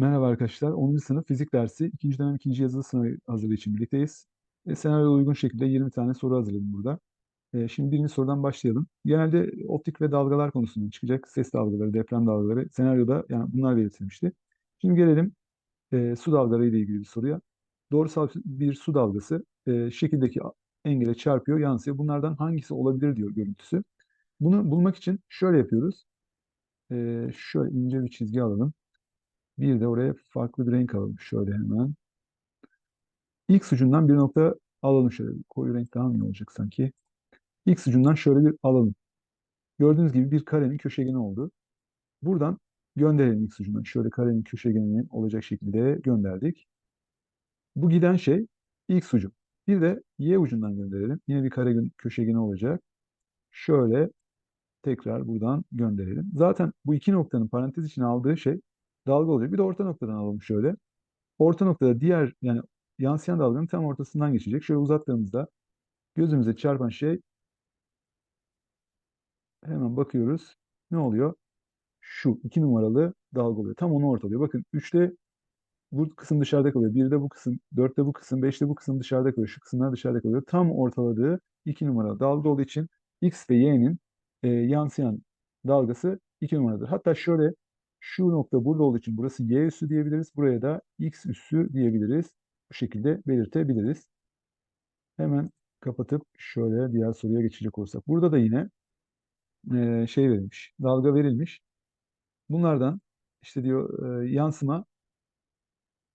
Merhaba arkadaşlar. 10. sınıf fizik dersi 2. dönem 2. yazılı sınavı hazırlığı için birlikteyiz. E, senaryoya uygun şekilde 20 tane soru hazırladım burada. E, şimdi birinci sorudan başlayalım. Genelde optik ve dalgalar konusundan çıkacak. Ses dalgaları, deprem dalgaları senaryoda yani bunlar belirtilmişti. Şimdi gelelim e, su dalgaları ile ilgili bir soruya. Doğrusal bir su dalgası e, şekildeki engele çarpıyor, yansıyor. Bunlardan hangisi olabilir diyor görüntüsü. Bunu bulmak için şöyle yapıyoruz. E, şöyle ince bir çizgi alalım. Bir de oraya farklı bir renk alalım. Şöyle hemen. X ucundan bir nokta alalım şöyle. Koyu renk daha mı iyi olacak sanki? X ucundan şöyle bir alalım. Gördüğünüz gibi bir karenin köşegeni oldu. Buradan gönderelim X ucundan. Şöyle karenin köşegenini olacak şekilde gönderdik. Bu giden şey X ucu. Bir de Y ucundan gönderelim. Yine bir kare köşegeni olacak. Şöyle tekrar buradan gönderelim. Zaten bu iki noktanın parantez içine aldığı şey dalga olacak. Bir de orta noktadan alalım şöyle. Orta noktada diğer yani yansıyan dalganın tam ortasından geçecek. Şöyle uzattığımızda gözümüze çarpan şey hemen bakıyoruz. Ne oluyor? Şu iki numaralı dalga oluyor. Tam onu ortalıyor. Bakın 3'te bu kısım dışarıda kalıyor. 1'de bu kısım, 4'te bu kısım, 5'te bu kısım dışarıda kalıyor. Şu kısımlar dışarıda kalıyor. Tam ortaladığı iki numaralı dalga olduğu için X ve Y'nin e, yansıyan dalgası 2 numaradır. Hatta şöyle şu nokta burada olduğu için burası Y üssü diyebiliriz. Buraya da X üssü diyebiliriz. Bu şekilde belirtebiliriz. Hemen kapatıp şöyle diğer soruya geçecek olursak. Burada da yine e, şey verilmiş. Dalga verilmiş. Bunlardan işte diyor e, yansıma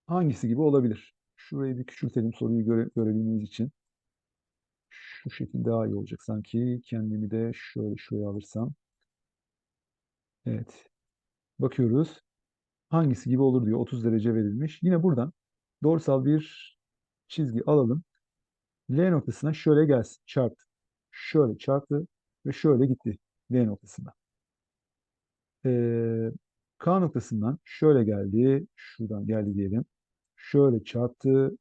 hangisi gibi olabilir? Şurayı bir küçültelim soruyu göre, görebilmemiz için. Şu şekilde daha iyi olacak sanki. Kendimi de şöyle şuraya alırsam. Evet. Bakıyoruz. Hangisi gibi olur diyor. 30 derece verilmiş. Yine buradan doğrusal bir çizgi alalım. L noktasına şöyle gelsin. Çarptı. Şöyle çarptı ve şöyle gitti L noktasına. Ee, K noktasından şöyle geldi. Şuradan geldi diyelim. Şöyle çarptı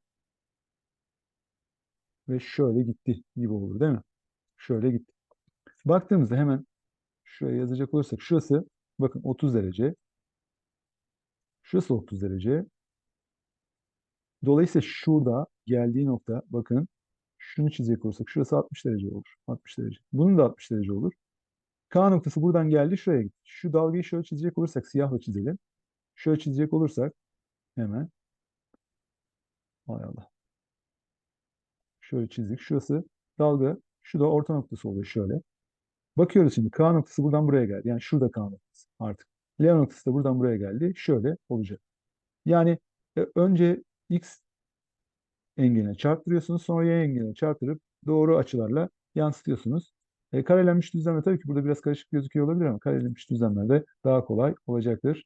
ve şöyle gitti gibi olur değil mi? Şöyle gitti. Baktığımızda hemen şuraya yazacak olursak şurası bakın 30 derece. Şurası 30 derece. Dolayısıyla şurada geldiği nokta bakın şunu çizecek olursak şurası 60 derece olur. 60 derece. Bunun da 60 derece olur. K noktası buradan geldi şuraya gitti. Şu dalgayı şöyle çizecek olursak siyahla çizelim. Şöyle çizecek olursak hemen Hay Allah. Şöyle çizdik. Şurası dalga. Şu da orta noktası oluyor şöyle. Bakıyoruz şimdi K noktası buradan buraya geldi. Yani şurada K noktası artık. L noktası da buradan buraya geldi. Şöyle olacak. Yani e, önce X engeline çarptırıyorsunuz. Sonra Y engeline çarptırıp doğru açılarla yansıtıyorsunuz. E, karelenmiş düzlemler tabii ki burada biraz karışık gözüküyor olabilir ama karelenmiş düzlemlerde daha kolay olacaktır.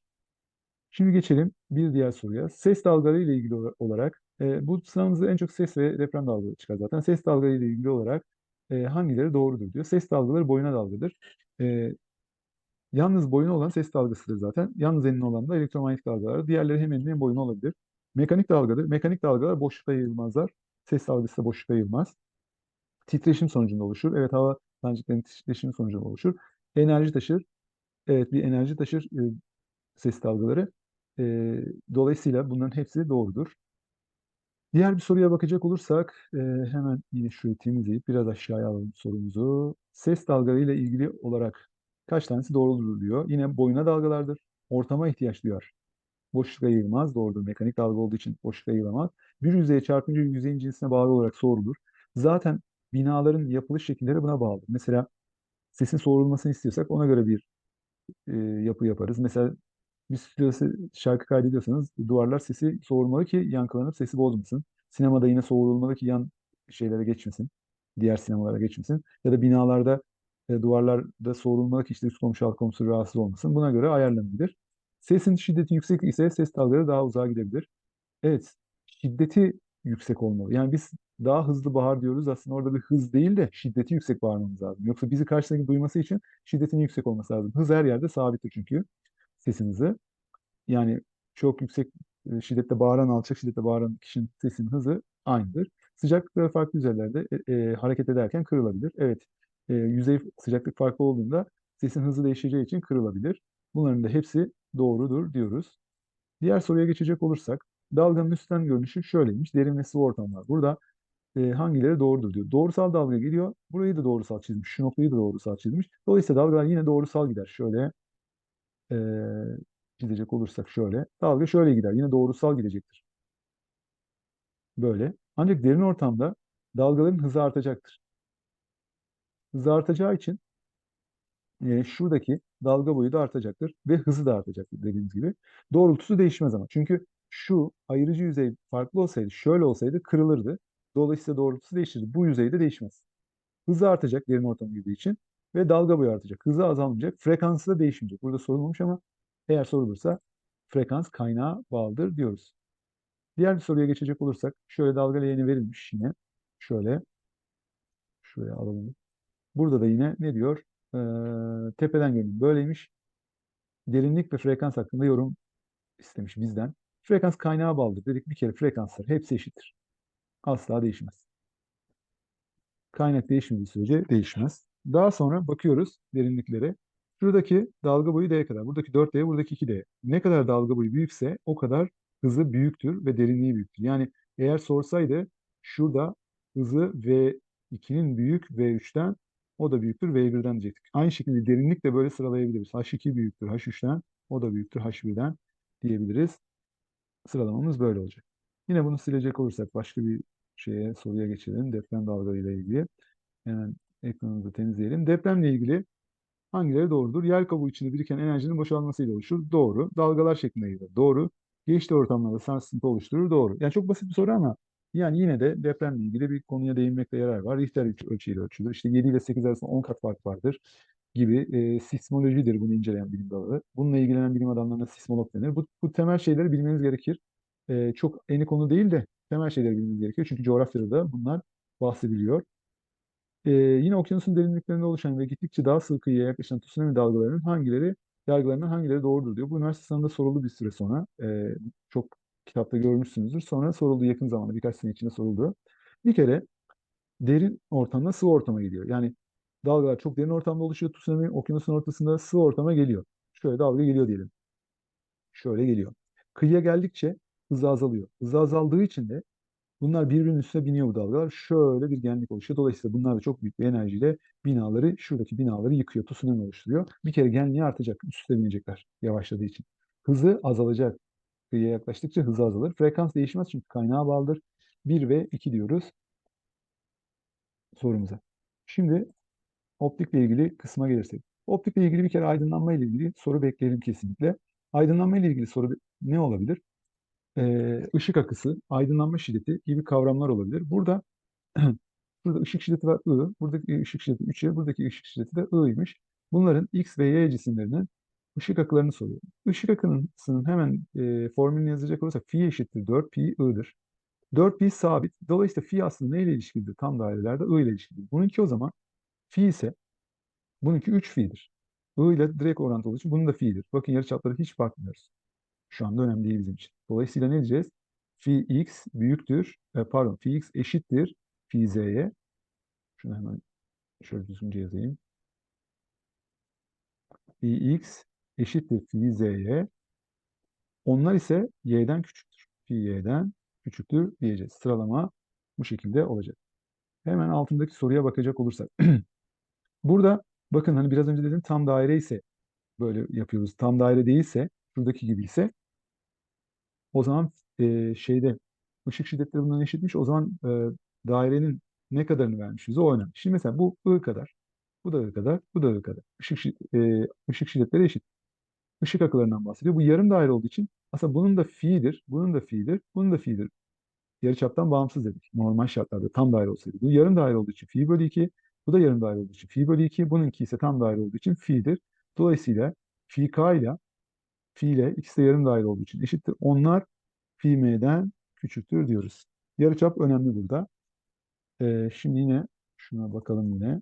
Şimdi geçelim bir diğer soruya. Ses dalgaları ile ilgili olarak e, bu sınavımızda en çok ses ve deprem dalgaları çıkar zaten. Ses dalgaları ile ilgili olarak e, hangileri doğrudur diyor. Ses dalgaları boyuna dalgadır. E, yalnız boyuna olan ses dalgasıdır zaten. Yalnız enine olan da elektromanyetik dalgalar. Diğerleri hem enine hem boyuna olabilir. Mekanik dalgadır. Mekanik dalgalar boşlukta yayılmazlar. Ses dalgası da boşlukta yayılmaz. Titreşim sonucunda oluşur. Evet hava taneciklerinin titreşim sonucunda oluşur. Enerji taşır. Evet bir enerji taşır e, ses dalgaları. E, dolayısıyla bunların hepsi doğrudur. Diğer bir soruya bakacak olursak e, hemen yine şurayı temizleyip biraz aşağıya alalım sorumuzu. Ses dalgalarıyla ilgili olarak kaç tanesi doğrudur diyor. Yine boyuna dalgalardır. Ortama ihtiyaç duyar. Boşlukta yayılmaz. Doğrudur. Mekanik dalga olduğu için boşlukta yayılamaz. Bir yüzeye çarpınca yüzeyin cinsine bağlı olarak soğurulur. Zaten binaların yapılış şekilleri buna bağlı. Mesela sesin soğurulmasını istiyorsak ona göre bir e, yapı yaparız. Mesela bir stüdyoda şarkı kaydediyorsanız duvarlar sesi soğurmalı ki yankılanıp sesi bozmasın. Sinemada yine soğurulmalı ki yan şeylere geçmesin. Diğer sinemalara geçmesin. Ya da binalarda e, duvarlarda soğurulmalı ki işte üst komşu alt komşu rahatsız olmasın. Buna göre ayarlanabilir. Sesin şiddeti yüksek ise ses dalgaları daha uzağa gidebilir. Evet, şiddeti yüksek olmalı. Yani biz daha hızlı bağır diyoruz. Aslında orada bir hız değil de şiddeti yüksek bağırmamız lazım. Yoksa bizi karşıdaki duyması için şiddetin yüksek olması lazım. Hız her yerde sabittir çünkü sesin hızı. Yani çok yüksek e, şiddette bağıran, alçak şiddette bağıran kişinin sesinin hızı aynıdır. Sıcaklıkları farklı yüzeylerde e, e, hareket ederken kırılabilir. Evet, e, yüzey sıcaklık farklı olduğunda sesin hızı değişeceği için kırılabilir. Bunların da hepsi doğrudur diyoruz. Diğer soruya geçecek olursak dalganın üstten görünüşü şöyleymiş. Derin ve sıvı ortamlar. Burada e, hangileri doğrudur diyor. Doğrusal dalga geliyor. Burayı da doğrusal çizmiş. Şu noktayı da doğrusal çizmiş. Dolayısıyla dalgalar yine doğrusal gider. Şöyle e, çizecek olursak şöyle. Dalga şöyle gider. Yine doğrusal gidecektir. Böyle. Ancak derin ortamda dalgaların hızı artacaktır. Hızı artacağı için e, şuradaki dalga boyu da artacaktır ve hızı da artacaktır dediğimiz gibi. Doğrultusu değişmez ama. Çünkü şu ayırıcı yüzey farklı olsaydı, şöyle olsaydı kırılırdı. Dolayısıyla doğrultusu değişirdi. Bu yüzeyde değişmez. Hızı artacak derin ortam girdiği için ve dalga boyu artacak. Hızı azalmayacak, frekansı da değişmeyecek. Burada sorulmamış ama eğer sorulursa frekans kaynağa bağlıdır diyoruz. Diğer bir soruya geçecek olursak şöyle dalga leğeni verilmiş yine. Şöyle şuraya alalım. Burada da yine ne diyor? Ee, tepeden görünüm böyleymiş. Derinlik ve frekans hakkında yorum istemiş bizden. Frekans kaynağa bağlıdır dedik. Bir kere frekanslar hepsi eşittir. Asla değişmez. Kaynak değişmediği sürece değişmez. Daha sonra bakıyoruz derinliklere. Şuradaki dalga boyu D kadar. Buradaki 4D, buradaki 2D. Ne kadar dalga boyu büyükse o kadar hızı büyüktür ve derinliği büyüktür. Yani eğer sorsaydı şurada hızı V2'nin büyük V3'ten o da büyüktür V1'den diyecektik. Aynı şekilde derinlik de böyle sıralayabiliriz. H2 büyüktür H3'ten o da büyüktür H1'den diyebiliriz. Sıralamamız böyle olacak. Yine bunu silecek olursak başka bir şeye soruya geçelim. Deprem dalgalarıyla ilgili. Hemen ekranımızı temizleyelim. Depremle ilgili hangileri doğrudur? Yer kabuğu içinde biriken enerjinin boşalmasıyla oluşur. Doğru. Dalgalar şeklinde gelir. Doğru. Geçti ortamlarda sarsıntı oluşturur. Doğru. Yani çok basit bir soru ama yani yine de depremle ilgili bir konuya değinmekte yarar var. Richter ölçüyle ölçülür. İşte 7 ile 8 arasında 10 kat fark vardır gibi e, sismolojidir bunu inceleyen bilim dalı. Bununla ilgilenen bilim adamlarına sismolog denir. Bu, bu temel şeyleri bilmeniz gerekir. E, çok eni konu değil de temel şeyleri bilmeniz gerekiyor. Çünkü coğrafyada da bunlar bahsediliyor. Ee, yine okyanusun derinliklerinde oluşan ve gittikçe daha sıvı kıyıya yaklaşan tsunami dalgalarının hangileri yargılarından hangileri doğrudur diyor. Bu üniversite sınavında soruldu bir süre sonra. Ee, çok kitapta görmüşsünüzdür. Sonra soruldu yakın zamanda birkaç sene içinde soruldu. Bir kere derin ortamda sıvı ortama gidiyor. Yani dalgalar çok derin ortamda oluşuyor. Tsunami okyanusun ortasında sıvı ortama geliyor. Şöyle dalga geliyor diyelim. Şöyle geliyor. Kıyıya geldikçe hızı azalıyor. Hızı azaldığı için de Bunlar birbirinin üstüne biniyor bu dalgalar. Şöyle bir genlik oluşuyor. Dolayısıyla bunlar da çok büyük bir enerjiyle binaları, şuradaki binaları yıkıyor, tsunami oluşturuyor. Bir kere genliği artacak, üstüne binecekler yavaşladığı için. Hızı azalacak. Kıyıya yaklaştıkça hızı azalır. Frekans değişmez çünkü kaynağa bağlıdır. 1 ve 2 diyoruz sorumuza. Şimdi optikle ilgili kısma gelirsek. Optikle ilgili bir kere aydınlanma ile ilgili soru bekleyelim kesinlikle. Aydınlanma ile ilgili soru ne olabilir? e, ışık akısı, aydınlanma şiddeti gibi kavramlar olabilir. Burada burada ışık şiddeti var I, buradaki ışık şiddeti 3'e, buradaki ışık şiddeti de I'ymış. Bunların X ve Y cisimlerinin ışık akılarını soruyor. Işık akısının hemen e, formülünü yazacak olursak fi eşittir 4 pi I'dır. 4 pi sabit. Dolayısıyla fi aslında neyle ilişkilidir? Tam dairelerde I ile ilişkilidir. Bununki o zaman fi ise bununki 3 fi'dir. I ile direkt orantılı olduğu için bunun da fi'dir. Bakın yarıçaplara hiç bakmıyoruz. Şu anda önemli değil bizim için. Dolayısıyla ne diyeceğiz? Fi x büyüktür, e, pardon fi x eşittir fi z'ye. Şunu hemen şöyle düzgünce yazayım. Fi x eşittir fi z'ye. Onlar ise y'den küçüktür. Fi y'den küçüktür diyeceğiz. Sıralama bu şekilde olacak. Hemen altındaki soruya bakacak olursak. Burada bakın hani biraz önce dedim tam daire ise böyle yapıyoruz. Tam daire değilse şuradaki gibi ise o zaman e, şeyde ışık şiddetleri bundan eşitmiş. O zaman e, dairenin ne kadarını vermişiz o önemli. Şimdi mesela bu I kadar, bu da I kadar, bu da I kadar. Işık, e, ışık şiddetleri eşit. Işık akılarından bahsediyor. Bu yarım daire olduğu için aslında bunun da fi'dir, bunun da fi'dir, bunun da fi'dir. Yarıçaptan bağımsız dedik. Normal şartlarda tam daire olsaydı. Bu yarım daire olduğu için fi bölü 2, bu da yarım daire olduğu için fi bölü 2, bununki ise tam daire olduğu için fi'dir. Dolayısıyla fi k ile fi ile ikisi de yarım daire olduğu için eşittir. Onlar fi m'den küçüktür diyoruz. Yarıçap önemli burada. Ee, şimdi yine şuna bakalım yine.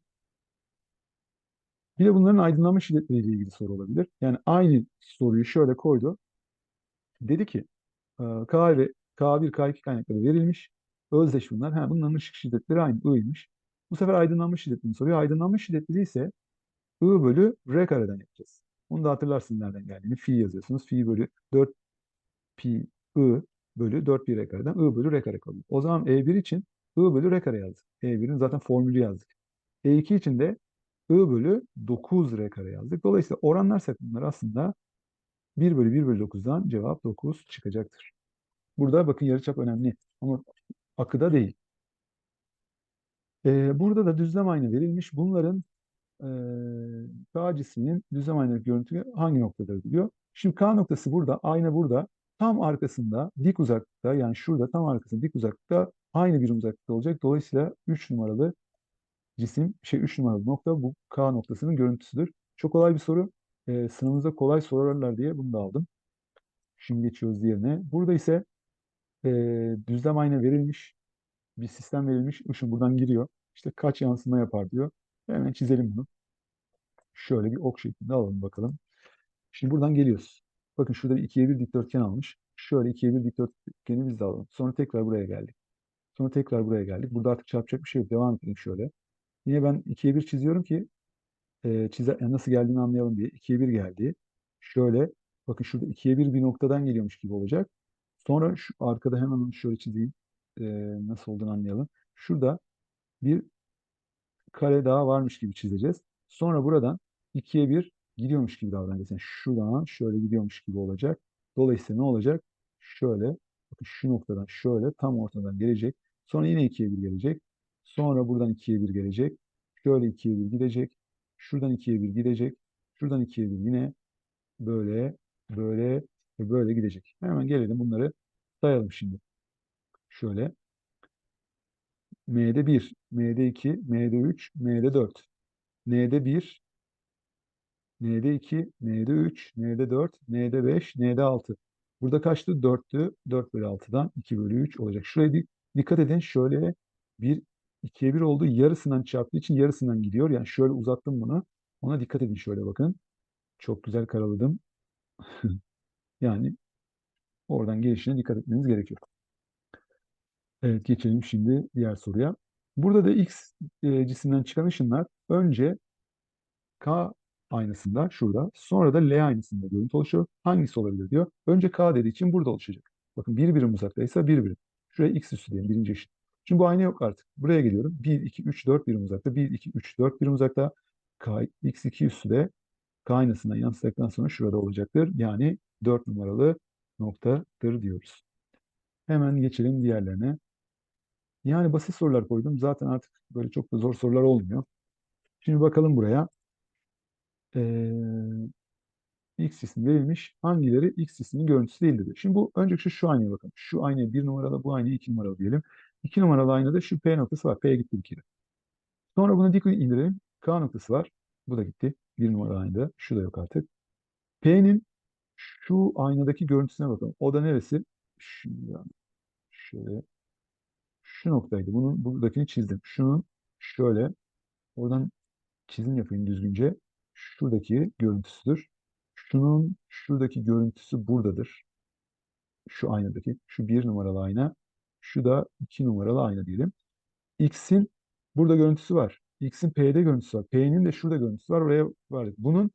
Bir de bunların aydınlanma şiddetleriyle ilgili soru olabilir. Yani aynı soruyu şöyle koydu. Dedi ki K ve K1, K2 kaynakları verilmiş. Özdeş bunlar. Ha, bunların ışık şiddetleri aynı. I'ymış. Bu sefer aydınlanma şiddetini soruyor. Aydınlanma şiddetleri ise I bölü R kareden yapacağız. Onu da hatırlarsın nereden geldiğini. Fi yazıyorsunuz. Fi bölü 4 pi I bölü 4 pi r kareden I bölü r kare kalıyor. O zaman E1 için I bölü r kare yazdık. E1'in zaten formülü yazdık. E2 için de I bölü 9 r kare yazdık. Dolayısıyla oranlarsak bunlar aslında 1 bölü 1 bölü 9'dan cevap 9 çıkacaktır. Burada bakın yarıçap önemli ama akıda değil. Ee, burada da düzlem ayna verilmiş. Bunların e, K cisminin düzlem aynalık görüntü hangi noktadır diyor. Şimdi K noktası burada, ayna burada. Tam arkasında dik uzaklıkta yani şurada tam arkasında dik uzaklıkta aynı bir uzaklıkta olacak. Dolayısıyla 3 numaralı cisim, şey 3 numaralı nokta bu K noktasının görüntüsüdür. Çok kolay bir soru. Ee, sınavınızda kolay sorarlar diye bunu da aldım. Şimdi geçiyoruz diğerine. Burada ise e, düzlem ayna verilmiş. Bir sistem verilmiş. Işın buradan giriyor. İşte kaç yansıma yapar diyor. Hemen çizelim bunu. Şöyle bir ok şeklinde alalım bakalım. Şimdi buradan geliyoruz. Bakın şurada bir ikiye bir dikdörtgen almış. Şöyle ikiye bir dikdörtgeni biz de alalım. Sonra tekrar buraya geldik. Sonra tekrar buraya geldik. Burada artık çarpacak bir şey yok. Devam edelim şöyle. Yine ben ikiye bir çiziyorum ki e, çize, yani nasıl geldiğini anlayalım diye. İkiye bir geldi. Şöyle bakın şurada ikiye bir bir noktadan geliyormuş gibi olacak. Sonra şu arkada hemen şöyle çizeyim. E, nasıl olduğunu anlayalım. Şurada bir kare daha varmış gibi çizeceğiz. Sonra buradan ikiye bir gidiyormuş gibi davranacağız. Yani şuradan şöyle gidiyormuş gibi olacak. Dolayısıyla ne olacak? Şöyle, bakın şu noktadan şöyle tam ortadan gelecek. Sonra yine ikiye bir gelecek. Sonra buradan ikiye bir gelecek. Şöyle ikiye bir gidecek. Şuradan ikiye bir gidecek. Şuradan ikiye bir yine böyle, böyle ve böyle gidecek. Hemen gelelim bunları sayalım şimdi. Şöyle. M'de 1, M'de 2, M'de 3, M'de 4. N'de 1, N'de 2, N'de 3, N'de 4, N'de 5, N'de 6. Burada kaçtı? 4'tü. 4 bölü 6'dan 2 bölü 3 olacak. Şuraya bir dikkat edin. Şöyle bir 2'ye 1 oldu. Yarısından çarptığı için yarısından gidiyor. Yani şöyle uzattım bunu. Ona dikkat edin şöyle bakın. Çok güzel karaladım. yani oradan gelişine dikkat etmeniz gerekiyor. Evet geçelim şimdi diğer soruya. Burada da X e, cisimden çıkan ışınlar önce K aynasında şurada sonra da L aynasında görüntü oluşuyor. Hangisi olabilir diyor. Önce K dediği için burada oluşacak. Bakın bir birim uzaktaysa bir. Şuraya X üssü diyelim birinci ışın. Şimdi bu ayna yok artık. Buraya geliyorum. 1, 2, 3, 4 birim uzakta. 1, 2, 3, 4 birim uzakta. K, X2 üssü de K aynasından yansıdıktan sonra şurada olacaktır. Yani 4 numaralı noktadır diyoruz. Hemen geçelim diğerlerine. Yani basit sorular koydum. Zaten artık böyle çok da zor sorular olmuyor. Şimdi bakalım buraya. Ee, X cismi verilmiş. Hangileri X cisminin görüntüsü değildir. Şimdi bu önce şu, şu aynaya bakın. Şu aynaya bir numaralı, bu aynaya iki numaralı diyelim. İki numaralı aynada şu P noktası var. P'ye gitti bir kere. Sonra bunu dik indirelim. K noktası var. Bu da gitti. Bir numaralı aynada. Şu da yok artık. P'nin şu aynadaki görüntüsüne bakalım. O da neresi? Şimdi şöyle şu noktaydı. Bunun buradakini çizdim. Şunun şöyle oradan çizim yapayım düzgünce. Şuradaki görüntüsüdür. Şunun şuradaki görüntüsü buradadır. Şu aynadaki. Şu bir numaralı ayna. Şu da iki numaralı ayna diyelim. X'in burada görüntüsü var. X'in P'de görüntüsü var. P'nin de şurada görüntüsü var. Oraya var. Bunun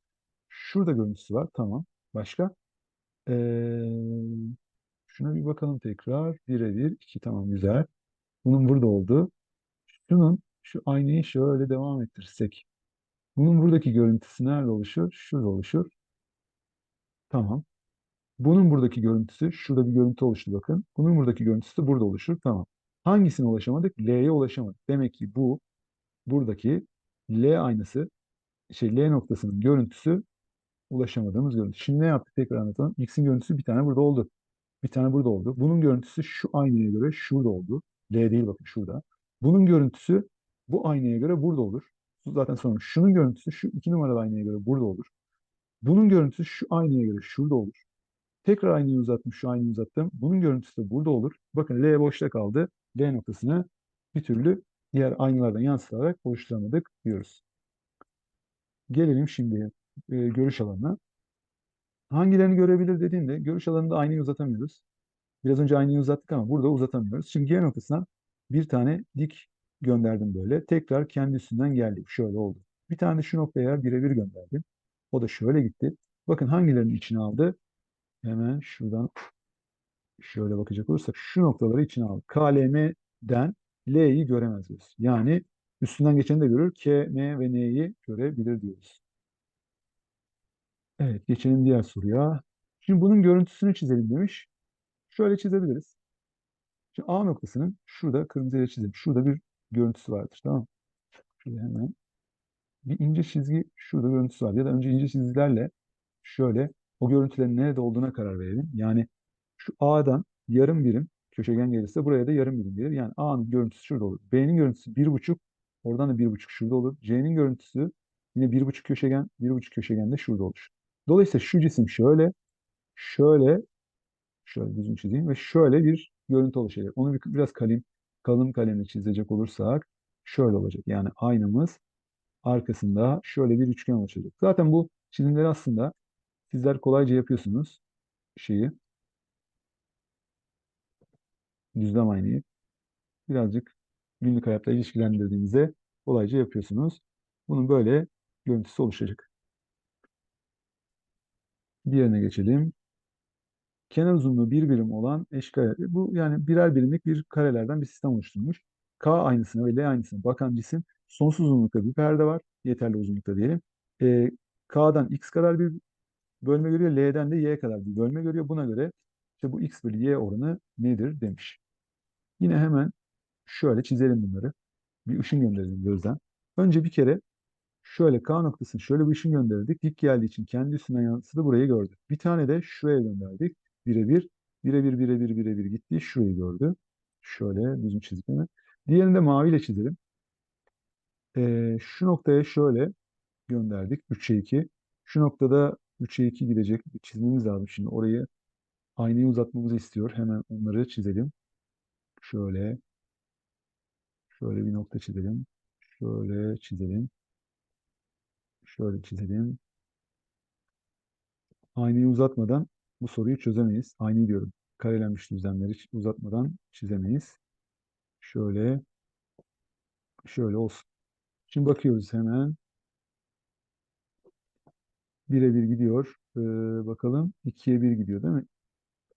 şurada görüntüsü var. Tamam. Başka? Ee, şuna bir bakalım tekrar. Birebir. iki tamam güzel. Bunun burada olduğu. Şunun şu aynayı şöyle devam ettirsek. Bunun buradaki görüntüsü nerede oluşur? Şurada oluşur. Tamam. Bunun buradaki görüntüsü, şurada bir görüntü oluştu bakın. Bunun buradaki görüntüsü de burada oluşur. Tamam. Hangisine ulaşamadık? L'ye ulaşamadık. Demek ki bu buradaki L aynası, şey L noktasının görüntüsü ulaşamadığımız görüntü. Şimdi ne yaptık? Tekrar anlatalım. X'in görüntüsü bir tane burada oldu. Bir tane burada oldu. Bunun görüntüsü şu aynaya göre şurada oldu. L değil bakın şurada. Bunun görüntüsü bu aynaya göre burada olur. Zaten sonra şunun görüntüsü şu iki numaralı aynaya göre burada olur. Bunun görüntüsü şu aynaya göre şurada olur. Tekrar aynayı uzattım, şu aynayı uzattım. Bunun görüntüsü de burada olur. Bakın L boşta kaldı. L noktasını bir türlü diğer aynalardan yansıtarak oluşturamadık diyoruz. Gelelim şimdi e, görüş alanına. Hangilerini görebilir dediğinde görüş alanında aynayı uzatamıyoruz. Biraz önce aynayı uzattık ama burada uzatamıyoruz. Şimdi G noktasına bir tane dik gönderdim böyle. Tekrar kendi üstünden geldi. Şöyle oldu. Bir tane şu noktaya birebir gönderdim. O da şöyle gitti. Bakın hangilerinin içine aldı? Hemen şuradan şöyle bakacak olursak şu noktaları içine al. KLM'den L'yi göremez diyoruz. Yani üstünden geçeni de görür. K, M ve N'yi görebilir diyoruz. Evet, geçelim diğer soruya. Şimdi bunun görüntüsünü çizelim demiş. Şöyle çizebiliriz. Şimdi A noktasının şurada kırmızıyla çizelim. Şurada bir görüntüsü vardır. Tamam? Şöyle hemen bir ince çizgi şurada görüntüsü var. Ya da önce ince çizgilerle şöyle o görüntülerin nerede olduğuna karar verelim. Yani şu A'dan yarım birim köşegen gelirse buraya da yarım birim gelir. Yani A'nın görüntüsü şurada olur. B'nin görüntüsü bir buçuk, oradan da bir buçuk şurada olur. C'nin görüntüsü yine bir buçuk köşegen, bir buçuk köşegen de şurada olur. Dolayısıyla şu cisim şöyle, şöyle, şöyle düzgün çizeyim ve şöyle bir görüntü oluşacak. Onu bir, biraz kalem, kalın kalemle çizecek olursak şöyle olacak. Yani aynamız arkasında şöyle bir üçgen oluşacak. Zaten bu çizimleri aslında sizler kolayca yapıyorsunuz şeyi. Düzlem aynayı. Birazcık günlük hayatta ilişkilendirdiğinizde kolayca yapıyorsunuz. Bunun böyle görüntüsü oluşacak. Diğerine geçelim. Kenar uzunluğu bir birim olan eşkare. Bu yani birer birimlik bir karelerden bir sistem oluşturmuş. K aynısına ve L aynısına bakan cisim sonsuz uzunlukta bir perde var. Yeterli uzunlukta diyelim. E, K'dan x kadar bir bölme görüyor. L'den de y kadar bir bölme görüyor. Buna göre işte bu x bölü y oranı nedir demiş. Yine hemen şöyle çizelim bunları. Bir ışın gönderelim gözden. Önce bir kere şöyle K noktasını şöyle bir ışın gönderdik. Dik geldiği için kendi üstünden yansıdı burayı gördü. Bir tane de şuraya gönderdik. Birebir, birebir, birebir, birebir gitti. Şurayı gördü. Şöyle düzgün çizdik hemen. Diğerini de maviyle çizelim. Ee, şu noktaya şöyle gönderdik. 3'e 2. Şu noktada 3'e 2 gidecek. Çizmemiz lazım şimdi. Orayı aynayı uzatmamızı istiyor. Hemen onları çizelim. Şöyle. Şöyle bir nokta çizelim. Şöyle çizelim. Şöyle çizelim. Aynayı uzatmadan bu soruyu çözemeyiz. Aynayı diyorum. Karelenmiş düzlemleri uzatmadan çizemeyiz. Şöyle. Şöyle olsun. Şimdi bakıyoruz hemen. Bire bir gidiyor. Ee, bakalım. ikiye bir gidiyor değil mi?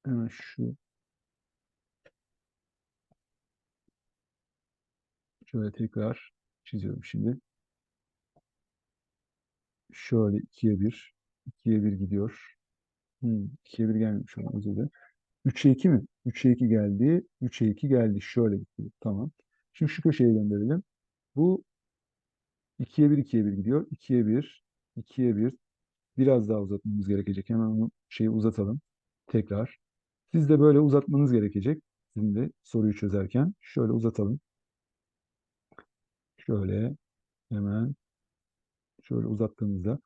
Hemen şu. Şöyle tekrar çiziyorum şimdi. Şöyle ikiye bir. ikiye bir gidiyor. Hmm, 2'ye 1 gelmemiş olan özür dilerim. 3'e 2 mi? 3'e 2 geldi. 3'e 2 geldi. Şöyle gitti. Tamam. Şimdi şu köşeye gönderelim. Bu 2'ye 1, 2'ye 1 gidiyor. 2'ye 1, 2'ye 1. Biraz daha uzatmamız gerekecek. Hemen onu şeyi uzatalım. Tekrar. Siz de böyle uzatmanız gerekecek. Sizin de soruyu çözerken. Şöyle uzatalım. Şöyle hemen şöyle uzattığımızda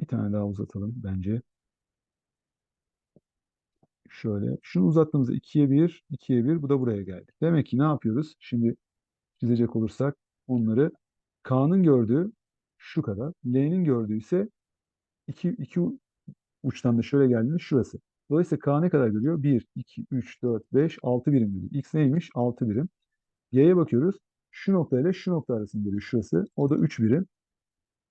bir tane daha uzatalım bence. Şöyle. Şunu uzattığımızda 2'ye 1, 2'ye 1. Bu da buraya geldi. Demek ki ne yapıyoruz? Şimdi çizecek olursak onları K'nın gördüğü şu kadar. L'nin gördüğü ise iki, iki uçtan da şöyle geldiğinde şurası. Dolayısıyla K ne kadar görüyor? 1, 2, 3, 4, 5, 6 birim görüyor. X neymiş? 6 birim. Y'ye bakıyoruz. Şu nokta ile şu nokta arasında görüyor şurası. O da 3 birim.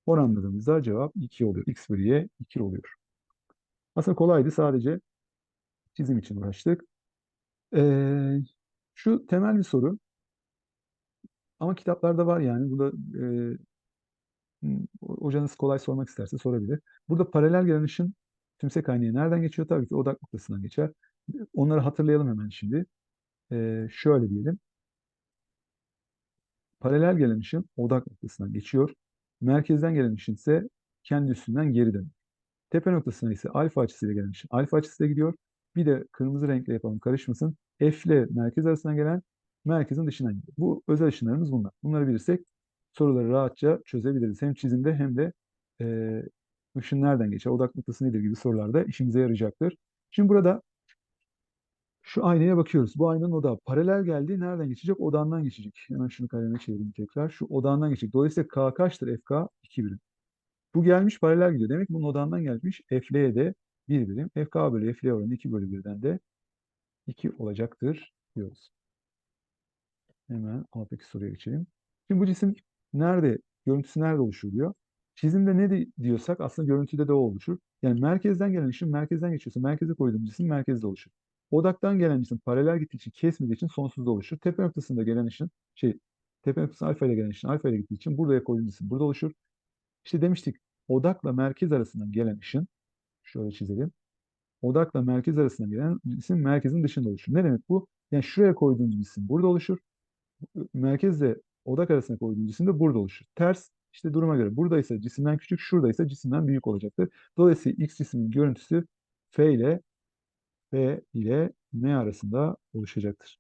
Oranladığımızda cevap 2 oluyor. X bölü Y 2 oluyor. Aslında kolaydı. Sadece çizim için uğraştık. Ee, şu temel bir soru. Ama kitaplarda var yani. Bu da e, hocanız kolay sormak isterse sorabilir. Burada paralel gelen ışın tümsek kaynağı nereden geçiyor? Tabii ki odak noktasından geçer. Onları hatırlayalım hemen şimdi. Ee, şöyle diyelim. Paralel gelen ışın odak noktasından geçiyor. Merkezden gelen ışın ise kendi üstünden geri dönüyor. Tepe noktasına ise alfa açısıyla gelen ışın alfa açısıyla gidiyor. Bir de kırmızı renkle yapalım karışmasın. F ile merkez arasına gelen merkezin dışından gidiyor. Bu özel ışınlarımız bunlar. Bunları bilirsek soruları rahatça çözebiliriz. Hem çizimde hem de e, ışın nereden geçer, odak noktası nedir gibi sorularda işimize yarayacaktır. Şimdi burada şu aynaya bakıyoruz. Bu aynanın odağı paralel geldi. Nereden geçecek? Odağından geçecek. Hemen şunu kaleme çevireyim tekrar. Şu odağından geçecek. Dolayısıyla K kaçtır? FK 2 birim. Bu gelmiş paralel gidiyor. Demek bunun odağından gelmiş. FL'ye de 1 birim. FK bölü FL oranı 2 bölü 1'den de 2 olacaktır diyoruz. Hemen alttaki soruya geçelim. Şimdi bu cisim nerede, görüntüsü nerede oluşur diyor. Çizimde ne diyorsak aslında görüntüde de o oluşur. Yani merkezden gelen ışın merkezden geçiyorsa merkeze koyduğumuz cisim merkezde oluşur. Odaktan gelen cisim paralel gittiği için kesmediği için sonsuzda oluşur. Tepe noktasında gelen ışın şey tepe noktasına alfa ile gelen ışın alfa ile gittiği için buraya koyduğumuz cisim burada oluşur. İşte demiştik odakla merkez arasından gelen ışın şöyle çizelim. Odakla merkez arasından gelen cisim merkezin dışında oluşur. Ne demek bu? Yani şuraya koyduğumuz cisim burada oluşur. Merkezle odak arasına koyduğumuz cisim de burada oluşur. Ters işte duruma göre buradaysa cisimden küçük, şuradaysa cisimden büyük olacaktır. Dolayısıyla X cismin görüntüsü F ile F ile M arasında oluşacaktır.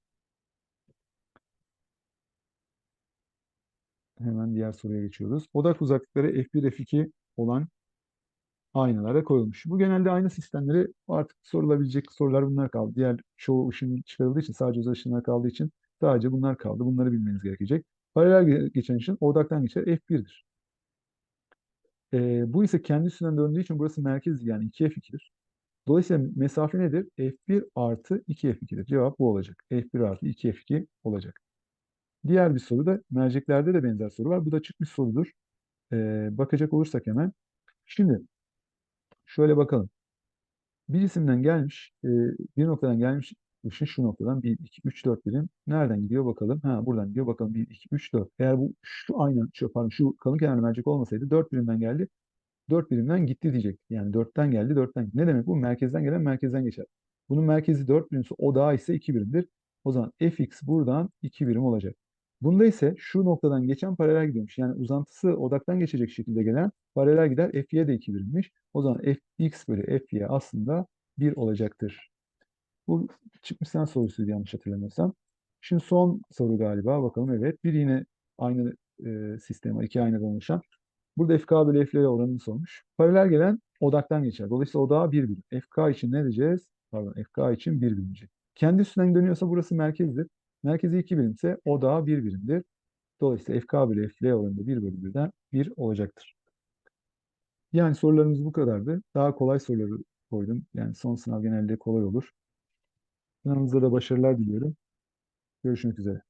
Hemen diğer soruya geçiyoruz. Odak uzaklıkları F1, F2 olan aynalara koyulmuş. Bu genelde ayna sistemleri artık sorulabilecek sorular bunlar kaldı. Diğer çoğu ışın çıkarıldığı için sadece özel ışınlar kaldığı için sadece bunlar kaldı. Bunları bilmeniz gerekecek. Paralel geçen ışın odaktan geçer F1'dir. E, bu ise kendi üstünden döndüğü için burası merkez yani 2F2'dir. Dolayısıyla mesafe nedir? F1 artı 2F2'dir. Cevap bu olacak. F1 artı 2F2 olacak. Diğer bir soru da merceklerde de benzer soru var. Bu da çıkmış sorudur. Ee, bakacak olursak hemen. Şimdi şöyle bakalım. Bir isimden gelmiş, e, bir noktadan gelmiş ışın şu noktadan 1, 2, 3, 4 birim. Nereden gidiyor bakalım. Ha buradan gidiyor bakalım 1, 2, 3, 4. Eğer bu şu aynen şu, pardon, şu kalın kenarlı mercek olmasaydı 4 birimden geldi. 4 birimden gitti diyecek. Yani 4'ten geldi, 4'ten gitti. Ne demek bu? Merkezden gelen merkezden geçer. Bunun merkezi 4 birimse o daha ise 2 birimdir. O zaman fx buradan 2 birim olacak. Bunda ise şu noktadan geçen paralel gidiyormuş. Yani uzantısı odaktan geçecek şekilde gelen paralel gider. Fy de 2 birimmiş. O zaman fx bölü fy aslında 1 olacaktır. Bu çıkmış sen sorusuydu yanlış hatırlamıyorsam. Şimdi son soru galiba. Bakalım evet. Bir yine aynı e, sistem var. iki aynadan oluşan. Burada FK bölü FL oranını sormuş. Paralel gelen odaktan geçer. Dolayısıyla odağa 1 birim. FK için ne diyeceğiz? Pardon FK için 1 birimci. Kendi üstünden dönüyorsa burası merkezdir. Merkezi 2 birimse odağa 1 birimdir. Dolayısıyla FK bölü FL oranı da 1 bölü 1'den 1 olacaktır. Yani sorularımız bu kadardı. Daha kolay soruları koydum. Yani son sınav genelde kolay olur. Sınavınızda da başarılar diliyorum. Görüşmek üzere.